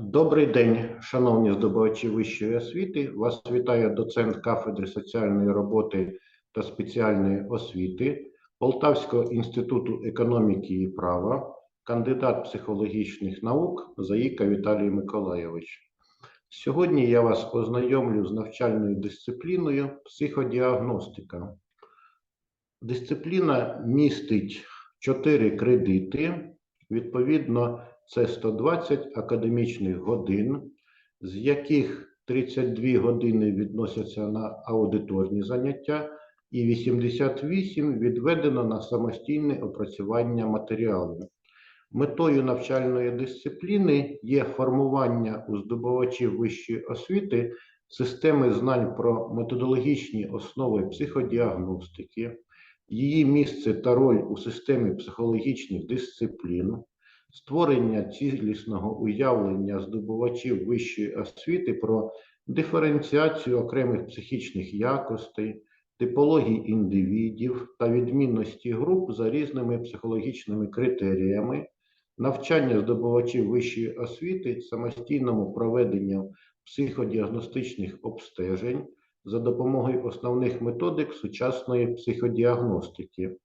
Добрий день, шановні здобувачі вищої освіти. Вас вітає доцент кафедри соціальної роботи та спеціальної освіти Полтавського інституту економіки і права, кандидат психологічних наук Заїка Віталій Миколайович. Сьогодні я вас ознайомлю з навчальною дисципліною психодіагностика. Дисципліна містить чотири кредити, відповідно, це 120 академічних годин, з яких 32 години відносяться на аудиторні заняття і 88 відведено на самостійне опрацювання матеріалу. Метою навчальної дисципліни є формування у здобувачів вищої освіти системи знань про методологічні основи психодіагностики, її місце та роль у системі психологічних дисциплін, створення цілісного уявлення здобувачів вищої освіти про диференціацію окремих психічних якостей, типологій індивідів та відмінності груп за різними психологічними критеріями, навчання здобувачів вищої освіти самостійному проведенню психодіагностичних обстежень за допомогою основних методик сучасної психодіагностики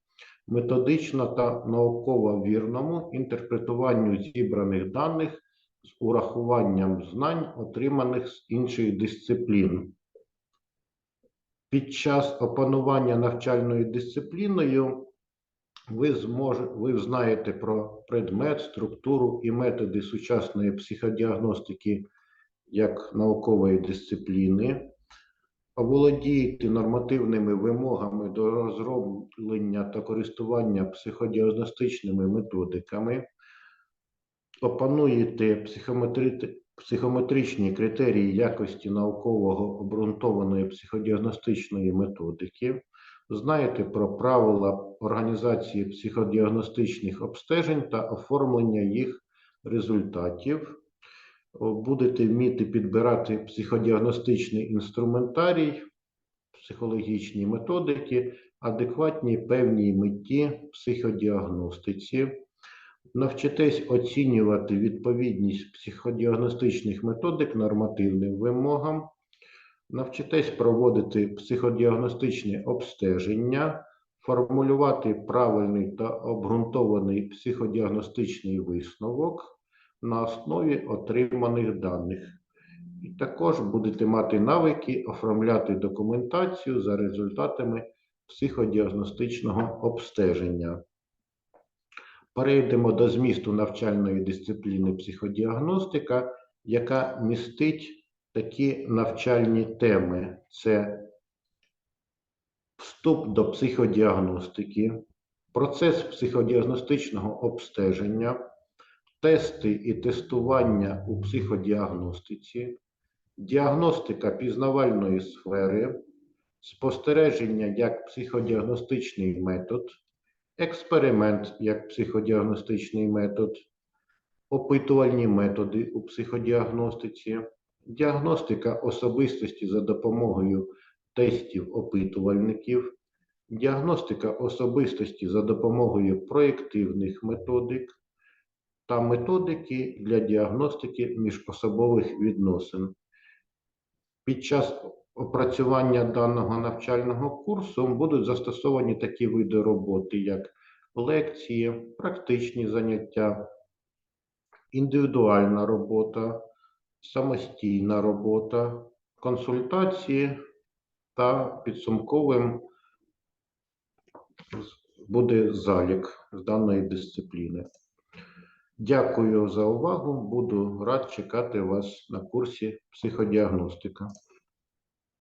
методично та науково вірному інтерпретуванню зібраних даних з урахуванням знань, отриманих з інших дисциплін. Під час опанування навчальною дисципліною ви зможе, ви знаєте про предмет, структуру і методи сучасної психодіагностики як наукової дисципліни, оволодієте нормативними вимогами до розроблення та користування психодіагностичними методиками, опануєте психометри... психометричні критерії якості наукового обґрунтованої психодіагностичної методики, знаєте про правила організації психодіагностичних обстежень та оформлення їх результатів будете вміти підбирати психодіагностичний інструментарій, психологічні методики, адекватні певній меті психодіагностиці, навчитесь оцінювати відповідність психодіагностичних методик нормативним вимогам, навчитесь проводити психодіагностичне обстеження, формулювати правильний та обґрунтований психодіагностичний висновок на основі отриманих даних. І також будете мати навики оформляти документацію за результатами психодіагностичного обстеження. Перейдемо до змісту навчальної дисципліни психодіагностика, яка містить такі навчальні теми: це вступ до психодіагностики, процес психодіагностичного обстеження тести і тестування у психодіагностиці, діагностика пізнавальної сфери, спостереження як психодіагностичний метод, експеримент як психодіагностичний метод, опитувальні методи у психодіагностиці, діагностика особистості за допомогою тестів опитувальників, діагностика особистості за допомогою проєктивних методик, та методики для діагностики міжособових відносин. Під час опрацювання даного навчального курсу будуть застосовані такі види роботи, як лекції, практичні заняття, індивідуальна робота, самостійна робота, консультації та підсумковим буде залік з даної дисципліни. Дякую за увагу. Буду рад чекати вас на курсі психодіагностика.